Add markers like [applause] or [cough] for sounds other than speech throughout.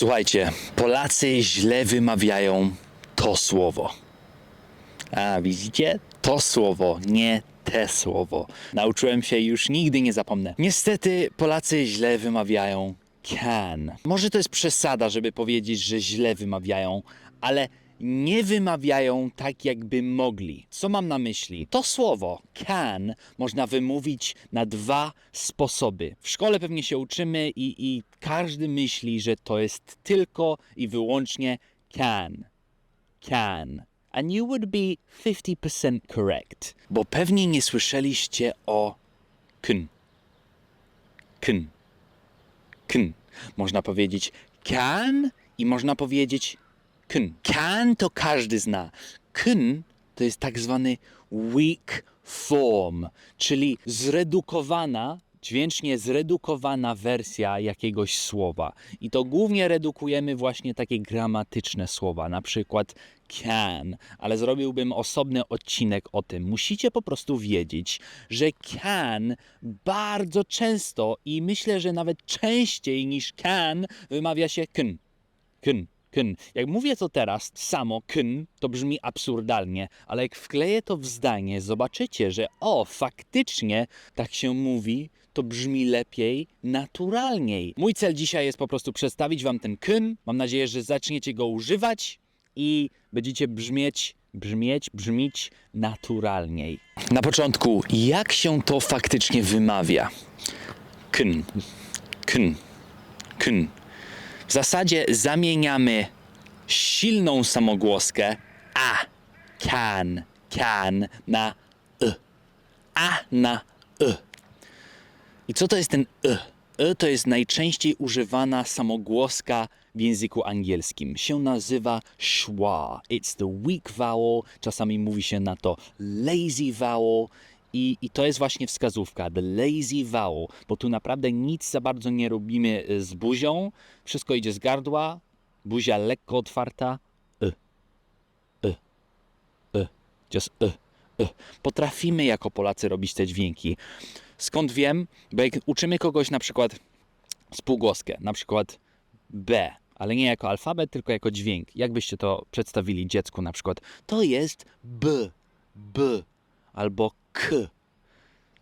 Słuchajcie, Polacy źle wymawiają to słowo. A widzicie? To słowo, nie te słowo. Nauczyłem się i już nigdy nie zapomnę. Niestety Polacy źle wymawiają can. Może to jest przesada, żeby powiedzieć, że źle wymawiają, ale nie wymawiają tak, jakby mogli. Co mam na myśli? To słowo can można wymówić na dwa sposoby. W szkole pewnie się uczymy i, i każdy myśli, że to jest tylko i wyłącznie can. Can. And you would be 50% correct. Bo pewnie nie słyszeliście o kn. Kn. Kn. Można powiedzieć can i można powiedzieć Can to każdy zna. Kn to jest tak zwany weak form, czyli zredukowana, dźwięcznie zredukowana wersja jakiegoś słowa. I to głównie redukujemy właśnie takie gramatyczne słowa, na przykład can, ale zrobiłbym osobny odcinek o tym. Musicie po prostu wiedzieć, że can bardzo często i myślę, że nawet częściej niż can wymawia się kn. Kn. Jak mówię to teraz samo kn, to brzmi absurdalnie, ale jak wkleję to w zdanie, zobaczycie, że o, faktycznie tak się mówi, to brzmi lepiej, naturalniej. Mój cel dzisiaj jest po prostu przedstawić wam ten kn. Mam nadzieję, że zaczniecie go używać i będziecie brzmieć, brzmieć, brzmić naturalniej. Na początku, jak się to faktycznie wymawia? Kn, kn, kn. W zasadzie zamieniamy silną samogłoskę a, can, can na y. A na y. I co to jest ten y? Y to jest najczęściej używana samogłoska w języku angielskim. Się nazywa schwa. It's the weak vowel. Czasami mówi się na to lazy vowel. I, I to jest właśnie wskazówka, the lazy vowel, bo tu naprawdę nic za bardzo nie robimy y, z buzią. Wszystko idzie z gardła, buzia lekko otwarta. Y, y, y, just y, y. Potrafimy jako Polacy robić te dźwięki. Skąd wiem? Bo jak uczymy kogoś na przykład spółgłoskę, na przykład B, ale nie jako alfabet, tylko jako dźwięk. Jak byście to przedstawili dziecku na przykład? To jest B, B albo K.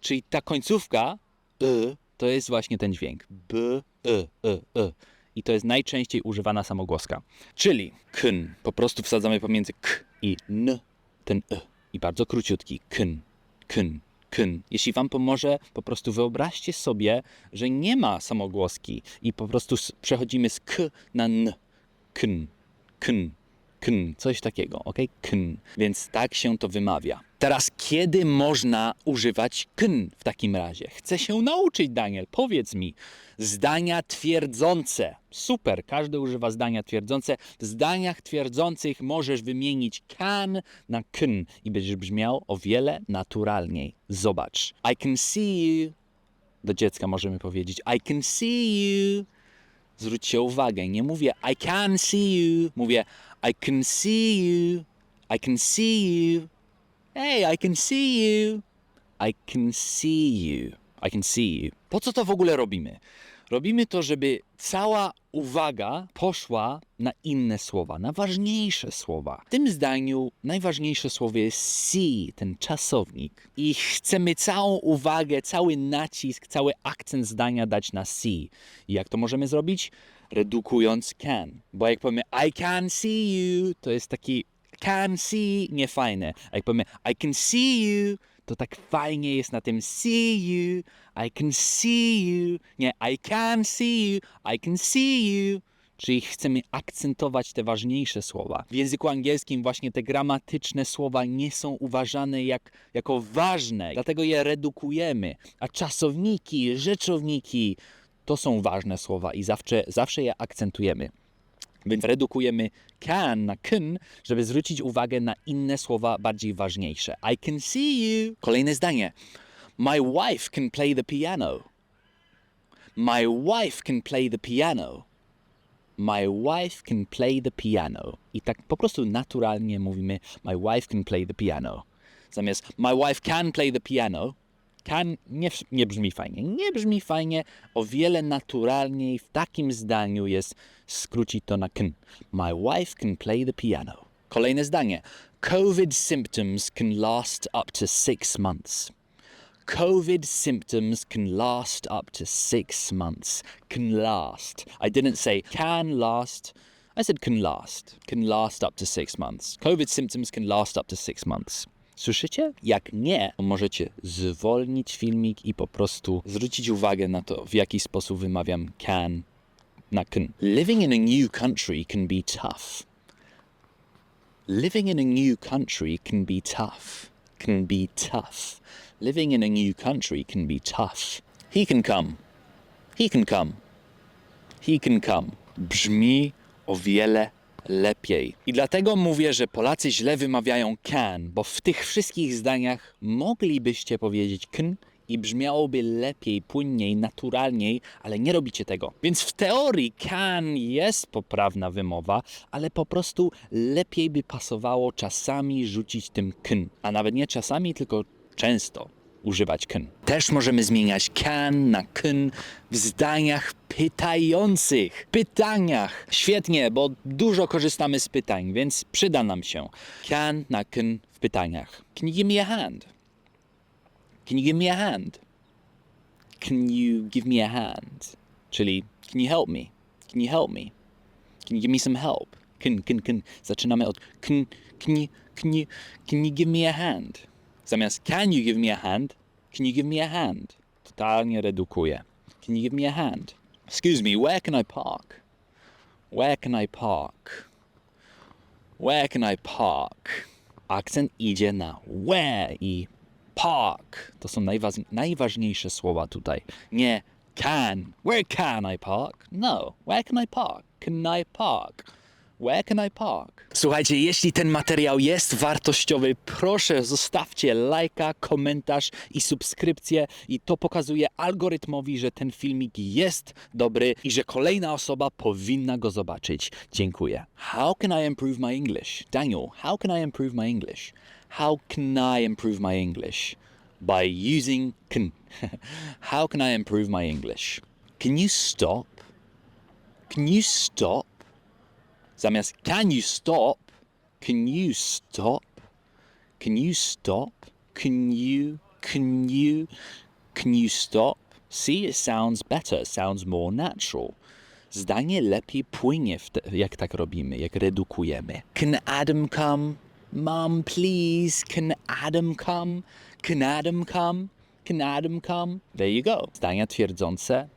Czyli ta końcówka y, to jest właśnie ten dźwięk. B, y, y, y. I to jest najczęściej używana samogłoska. Czyli kn. Po prostu wsadzamy pomiędzy k i n ten y. I bardzo króciutki. Kn, kn, kn. Jeśli wam pomoże, po prostu wyobraźcie sobie, że nie ma samogłoski i po prostu przechodzimy z k na n. Kn, kn, kn. Coś takiego, ok? Kn. Więc tak się to wymawia. Teraz, kiedy można używać kn w takim razie? Chcę się nauczyć, Daniel. Powiedz mi. Zdania twierdzące. Super, każdy używa zdania twierdzące. W zdaniach twierdzących możesz wymienić can na kn i będziesz brzmiał o wiele naturalniej. Zobacz. I can see you. Do dziecka możemy powiedzieć I can see you. Zwróćcie uwagę, nie mówię I can see you. Mówię I can see you. I can see you. Hey, I can see you. I can see you. I can see you. Po co to w ogóle robimy? Robimy to, żeby cała uwaga poszła na inne słowa, na ważniejsze słowa. W tym zdaniu najważniejsze słowo jest see, ten czasownik. I chcemy całą uwagę, cały nacisk, cały akcent zdania dać na see. I jak to możemy zrobić? Redukując can. Bo jak powiemy I can see you, to jest taki can see, niefajne. A jak powiemy I can see you, to tak fajnie jest na tym see you, I can see you, nie I can see you, I can see you. Czyli chcemy akcentować te ważniejsze słowa. W języku angielskim właśnie te gramatyczne słowa nie są uważane jak, jako ważne, dlatego je redukujemy. A czasowniki, rzeczowniki to są ważne słowa i zawsze, zawsze je akcentujemy. Więc redukujemy can na kn, żeby zwrócić uwagę na inne słowa bardziej ważniejsze. I can see you. Kolejne zdanie. My wife can play the piano. My wife can play the piano. My wife can play the piano. I tak po prostu naturalnie mówimy My wife can play the piano. Zamiast My wife can play the piano. Can nie, nie brzmi fajnie. Nie brzmi fajnie. O wiele naturalniej w takim zdaniu jest skrócić to na can. My wife can play the piano. Kolejne zdanie. COVID symptoms can last up to six months. COVID symptoms can last up to six months. Can last. I didn't say can last. I said can last. Can last up to six months. COVID symptoms can last up to six months. Słyszycie? Jak nie, to możecie zwolnić filmik i po prostu zwrócić uwagę na to, w jaki sposób wymawiam can na can. Living in a new country can be tough. Living in a new country can be tough. Can be tough. Living in a new country can be tough. He can come. He can come. He can come. Brzmi o wiele lepiej. I dlatego mówię, że Polacy źle wymawiają can, bo w tych wszystkich zdaniach moglibyście powiedzieć kn i brzmiałoby lepiej, płynniej, naturalniej, ale nie robicie tego. Więc w teorii can jest poprawna wymowa, ale po prostu lepiej by pasowało czasami rzucić tym kn, a nawet nie czasami, tylko często używać kn. Też możemy zmieniać can na kn w zdaniach pytających. Pytaniach. Świetnie, bo dużo korzystamy z pytań, więc przyda nam się. Can na kn w pytaniach. Can you give me a hand? Can you give me a hand? Can you give me a hand? Czyli can you help me? Can you help me? Can you give me some help? Can, can, can. Zaczynamy od can, can, you, can, you, can you give me a hand? Zamiast can you give me a hand? Can you give me a hand? Totalnie redukuje. Can you give me a hand? Excuse me, where can I park? Where can I park? Where can I park? Akcent idzie na where i park. To są najwa- najważniejsze słowa tutaj. Nie can. Where can I park? No. Where can I park? Can I park? Where can I park? Słuchajcie, jeśli ten materiał jest wartościowy, proszę zostawcie lajka, komentarz i subskrypcję i to pokazuje algorytmowi, że ten filmik jest dobry i że kolejna osoba powinna go zobaczyć. Dziękuję. How can I improve my English? Daniel, how can I improve my English? How can I improve my English? By using can. [laughs] how can I improve my English? Can you stop? Can you stop? Zamiast can you stop? Can you stop? Can you stop? Can you? Can you? Can you stop? See, it sounds better, sounds more natural. Zdanie lepiej płynie, jak tak robimy, jak redukujemy. Can Adam come? Mom, please, can Adam come? Can Adam come? Can Adam come? There you go. Zdania twierdzące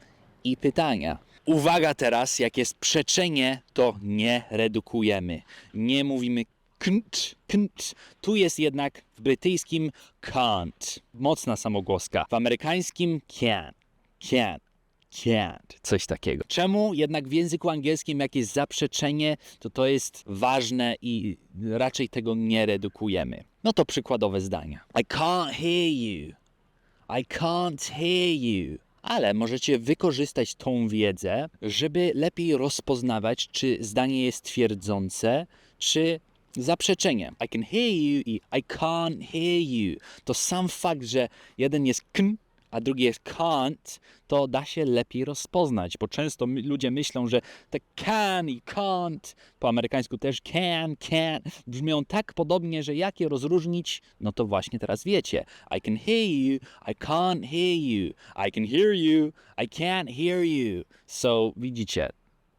i pytania. Uwaga teraz, jak jest przeczenie, to nie redukujemy. Nie mówimy knt, knt. Tu jest jednak w brytyjskim can't. Mocna samogłoska. W amerykańskim can, can't. Can't. Coś takiego. Czemu jednak w języku angielskim, jak jest zaprzeczenie, to to jest ważne i raczej tego nie redukujemy. No to przykładowe zdania. I can't hear you. I can't hear you. Ale możecie wykorzystać tą wiedzę, żeby lepiej rozpoznawać, czy zdanie jest twierdzące, czy zaprzeczenie. I can hear you i I can't hear you. To sam fakt, że jeden jest kn, a drugi jest can't, to da się lepiej rozpoznać, bo często ludzie myślą, że te can i can't, po amerykańsku też can, can't, brzmią tak podobnie, że jak je rozróżnić, no to właśnie teraz wiecie. I can hear you, I can't hear you, I can hear you, I can't hear you. So, widzicie,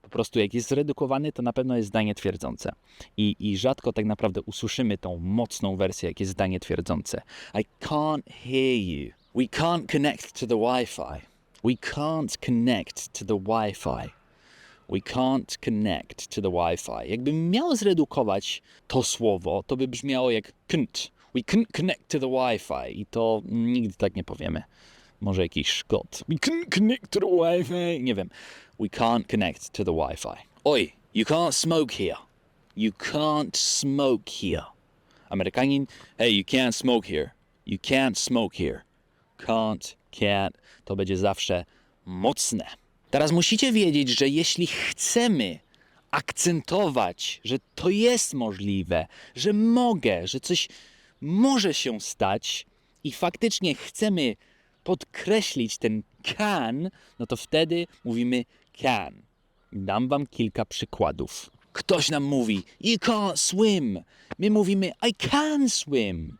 po prostu jak jest zredukowany, to na pewno jest zdanie twierdzące. I, I rzadko tak naprawdę usłyszymy tą mocną wersję, jak jest zdanie twierdzące. I can't hear you. We can't connect to the Wi-Fi. We can't connect to the Wi-Fi. We can't connect to the Wi-Fi. Jakbym miał zredukować to słowo, to by brzmiało jak knt. We can't connect to the Wi-Fi. I to nigdy tak nie powiemy. Może jakiś szkot. We can't connect to the Wi-Fi. Nie wiem. We can't connect to the Wi-Fi. Oj, you can't smoke here. You can't smoke here. Amerykanin, hey, you can't smoke here. You can't smoke here. Can't, can't. To będzie zawsze mocne. Teraz musicie wiedzieć, że jeśli chcemy akcentować, że to jest możliwe, że mogę, że coś może się stać i faktycznie chcemy podkreślić ten can, no to wtedy mówimy can. Dam wam kilka przykładów. Ktoś nam mówi, you can't swim. My mówimy, I can swim.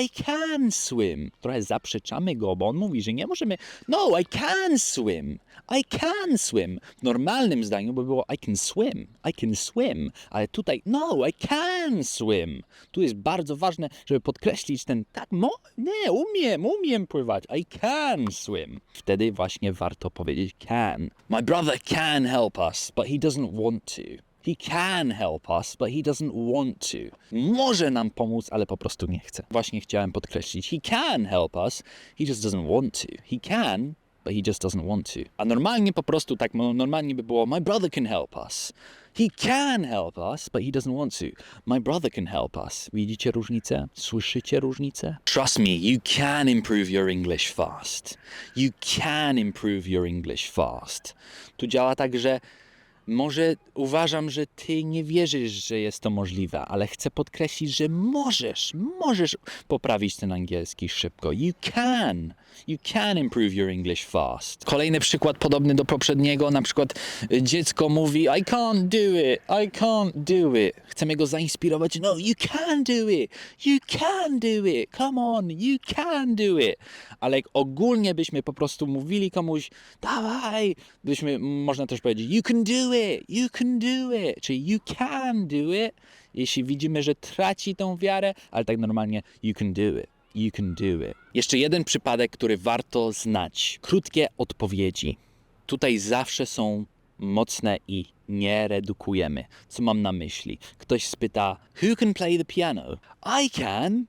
I can swim. Trochę zaprzeczamy go, bo on mówi, że nie możemy. No, I can swim. I can swim. W normalnym zdaniu by było I can swim. I can swim. Ale tutaj, no, I can swim. Tu jest bardzo ważne, żeby podkreślić ten, tak, mo, nie, umiem, umiem pływać. I can swim. Wtedy właśnie warto powiedzieć can. My brother can help us, but he doesn't want to. He can help us, but he doesn't want to. Może nam pomóc, ale po prostu nie chce. Właśnie chciałem podkreślić. He can help us, he just doesn't want to. He can, but he just doesn't want to. A normalnie po prostu tak, no, normalnie by było My brother can help us. He can help us, but he doesn't want to. My brother can help us. Widzicie różnicę? Słyszycie różnicę? Trust me, you can improve your English fast. You can improve your English fast. Tu działa tak, że może uważam, że ty nie wierzysz, że jest to możliwe, ale chcę podkreślić, że możesz, możesz poprawić ten angielski szybko. You can. You can improve your English fast. Kolejny przykład podobny do poprzedniego, na przykład dziecko mówi I can't do it, I can't do it. Chcemy go zainspirować. No, you can do it. You can do it. Come on, you can do it. Ale ogólnie byśmy po prostu mówili komuś dawaj, byśmy, można też powiedzieć you can do it, you can do it, czyli you can do it, jeśli widzimy, że traci tą wiarę, ale tak normalnie you can do it. You can do it. Jeszcze jeden przypadek, który warto znać. Krótkie odpowiedzi. Tutaj zawsze są mocne i nie redukujemy. Co mam na myśli? Ktoś spyta, who can play the piano? I can.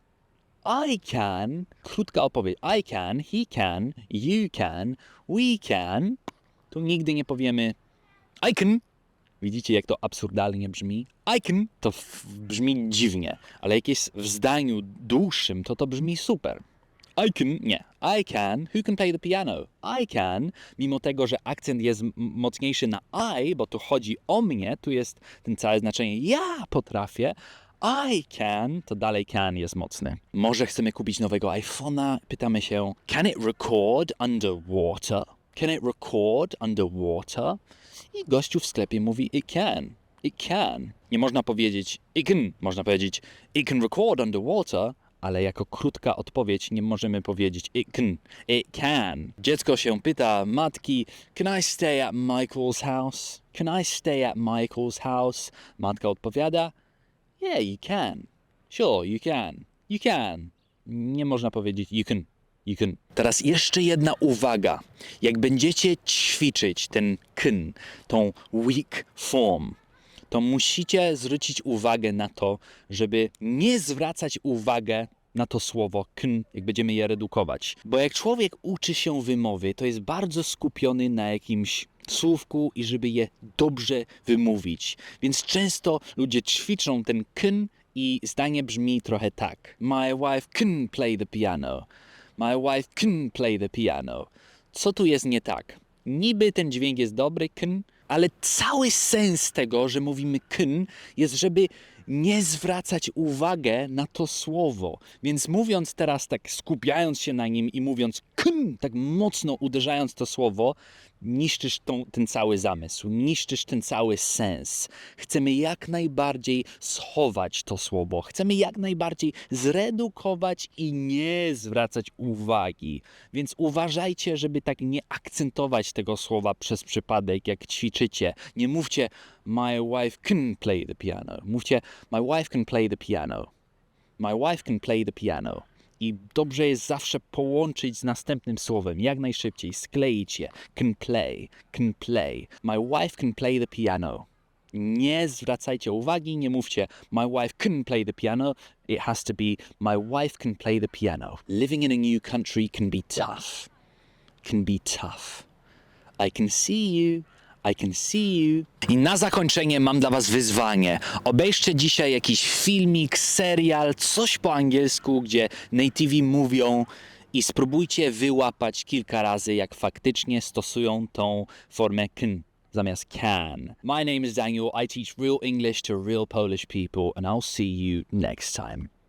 I can. Krótka odpowiedź. I can, he can, you can, we can. Tu nigdy nie powiemy I can. Widzicie, jak to absurdalnie brzmi? I can to brzmi dziwnie, ale jak jest w zdaniu dłuższym, to to brzmi super. I can, nie. I can. Who can play the piano? I can. Mimo tego, że akcent jest mocniejszy na I, bo tu chodzi o mnie, tu jest ten całe znaczenie ja potrafię. I can, to dalej can jest mocny. Może chcemy kupić nowego iPhone'a? Pytamy się, can it record underwater? Can it record underwater? I gościu w sklepie mówi, it can. It can. Nie można powiedzieć it can. Można powiedzieć it can record underwater, ale jako krótka odpowiedź nie możemy powiedzieć it can. It can. Dziecko się pyta matki, can I stay at Michael's house? Can I stay at Michael's house? Matka odpowiada, yeah, you can. Sure, you can. You can. Nie można powiedzieć you can. Teraz jeszcze jedna uwaga. Jak będziecie ćwiczyć ten kn, tą weak form, to musicie zwrócić uwagę na to, żeby nie zwracać uwagę na to słowo kn, jak będziemy je redukować. Bo jak człowiek uczy się wymowy, to jest bardzo skupiony na jakimś słówku i żeby je dobrze wymówić. Więc często ludzie ćwiczą ten kn i zdanie brzmi trochę tak. My wife can play the piano. My wife can play the piano. Co tu jest nie tak? Niby ten dźwięk jest dobry, kn, ale cały sens tego, że mówimy kn, jest, żeby nie zwracać uwagę na to słowo. Więc mówiąc teraz tak, skupiając się na nim i mówiąc kn, tak mocno uderzając to słowo, niszczysz tą, ten cały zamysł, niszczysz ten cały sens. Chcemy jak najbardziej schować to słowo, chcemy jak najbardziej zredukować i nie zwracać uwagi. Więc uważajcie, żeby tak nie akcentować tego słowa przez przypadek, jak ćwiczycie. Nie mówcie My wife can play the piano. Mówcie My wife can play the piano. My wife can play the piano. I dobrze jest zawsze połączyć z następnym słowem, jak najszybciej, skleić je. Can play, can play. My wife can play the piano. Nie zwracajcie uwagi, nie mówcie My wife can play the piano. It has to be My wife can play the piano. Living in a new country can be tough. Can be tough. I can see you. I can see you. I na zakończenie mam dla Was wyzwanie. Obejrzcie dzisiaj jakiś filmik, serial, coś po angielsku, gdzie nativi mówią i spróbujcie wyłapać kilka razy, jak faktycznie stosują tą formę can zamiast can. My name is Daniel. I teach real English to real Polish people, and I'll see you next time.